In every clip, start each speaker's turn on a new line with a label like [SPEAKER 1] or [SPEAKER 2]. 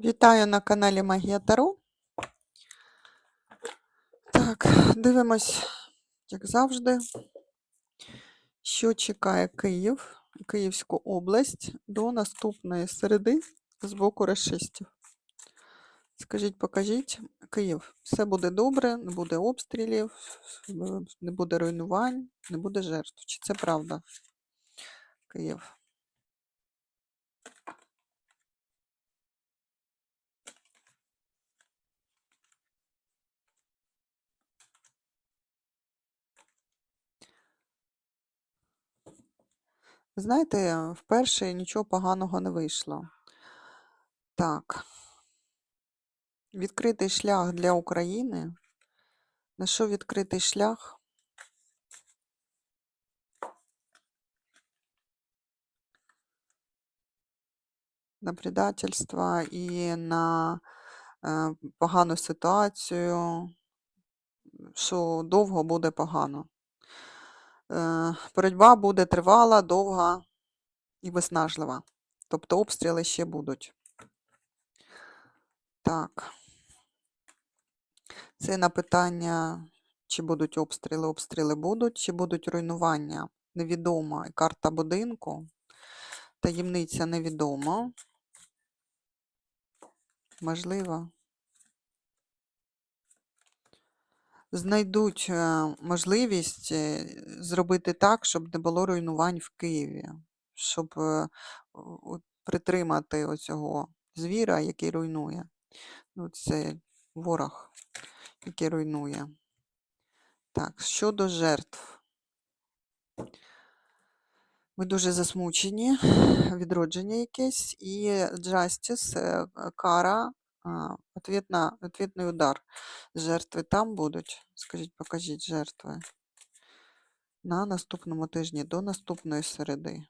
[SPEAKER 1] Вітаю на каналі Магія Таро. Так, дивимось, як завжди, що чекає Київ, Київську область до наступної середи з боку расистів. Скажіть, покажіть, Київ, все буде добре, не буде обстрілів, не буде руйнувань, не буде жертв. Чи це правда? Київ. Ви Знаєте, вперше нічого поганого не вийшло. Так. Відкритий шлях для України. На що відкритий шлях? На предательство і на е, погану ситуацію, що довго буде погано. Е, боротьба буде тривала, довга і виснажлива. Тобто обстріли ще будуть. Так. Це на питання, чи будуть обстріли, обстріли будуть, чи будуть руйнування. Невідомо. Карта будинку. Таємниця невідома. Можливо. Знайдуть е, можливість е, зробити так, щоб не було руйнувань в Києві, щоб е, притримати оцього звіра, який руйнує. Ну, це ворог, який руйнує. Так, щодо жертв. Ми дуже засмучені, відродження якесь, і е, кара, ответна, ответний удар. Жертви там будуть. Скажіть, покажіть жертви. На наступному тижні до наступної середи.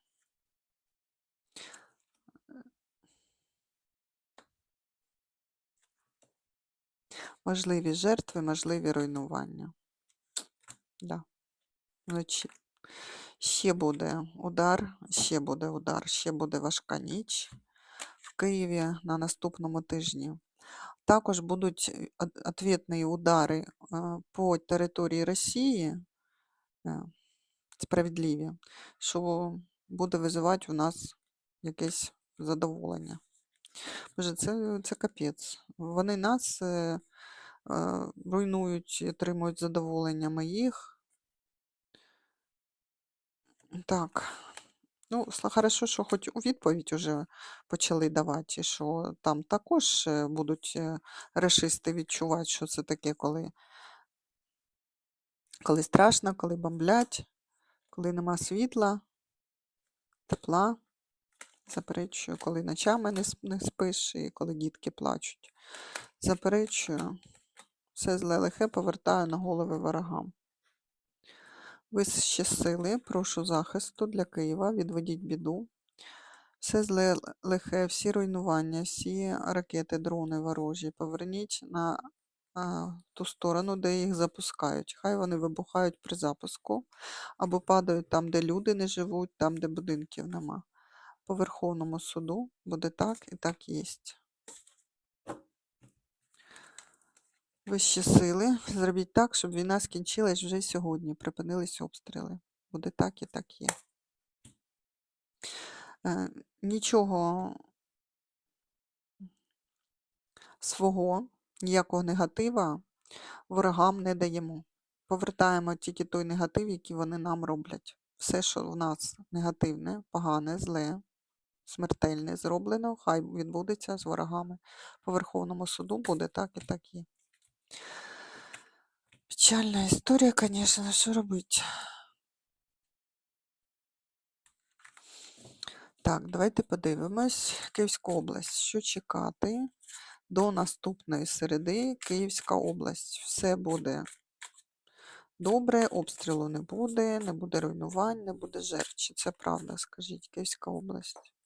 [SPEAKER 1] Можливі жертви, можливі руйнування. Да. Вночі. Ще буде удар, ще буде удар, ще буде важка ніч в Києві на наступному тижні. Також будуть е, ответні удари е, по території Росії, е, справедливі, що буде визивати у нас якесь задоволення. Боже, це, це капець. Вони нас е, е, руйнують, і отримують задоволення моїх. Так. Ну, хорошо, що хоч у відповідь уже почали давати, що там також е, будуть е, рашисти відчувати, що це таке, коли, коли страшно, коли бомблять, коли нема світла, тепла. Заперечую, коли ночами не спиш і коли дітки плачуть. Заперечую, все зле лихе повертаю на голови ворогам. Вище сили, прошу захисту для Києва, відведіть біду. Все зле лихе, всі руйнування, всі ракети, дрони ворожі поверніть на а, ту сторону, де їх запускають. Хай вони вибухають при запуску або падають там, де люди не живуть, там, де будинків нема. По Верховному суду буде так і так єсть. Вищі сили, зробіть так, щоб війна скінчилась вже сьогодні, припинились обстріли. Буде так і так є. Е, Нічого свого, ніякого негатива ворогам не даємо. Повертаємо тільки той негатив, який вони нам роблять. Все, що в нас негативне, погане, зле, смертельне зроблено, хай відбудеться з ворогами. По Верховному суду буде так і так є. Печальна історія, звісно, що робити? Так, давайте подивимось. Київська область. Що чекати до наступної середи? Київська область. Все буде добре, обстрілу не буде, не буде руйнувань, не буде жертв. Чи це правда? Скажіть, Київська область.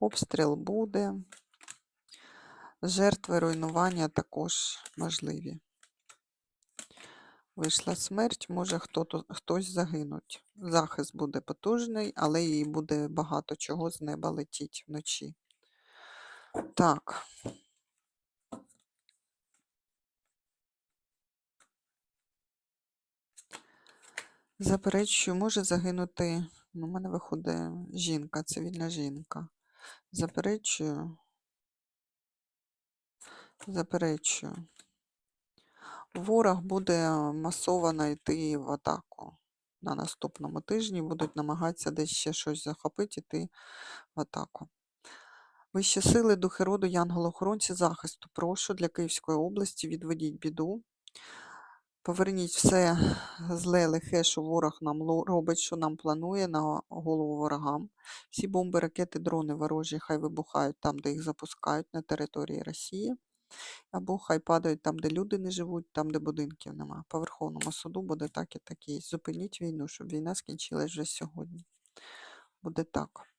[SPEAKER 1] Обстріл буде. Жертви руйнування також можливі. Вийшла смерть, може хто хтось загинуть. Захист буде потужний, але і буде багато чого з неба летіть вночі. Так. Заперечую, може загинути. Ну, у мене виходить жінка, цивільна жінка. Заперечую. Заперечую. Ворог буде масово йти в атаку. На наступному тижні будуть намагатися десь ще щось захопити, йти в атаку. Вищі сили, духи роду, янголи-охоронці захисту. Прошу для Київської області відведіть біду. Поверніть все зле лихе, що ворог нам робить, що нам планує на голову ворогам. Всі бомби, ракети, дрони ворожі хай вибухають там, де їх запускають на території Росії. Або хай падають там, де люди не живуть, там, де будинків нема. По Верховному суду буде так і так і. Зупиніть війну, щоб війна скінчилась вже сьогодні. Буде так.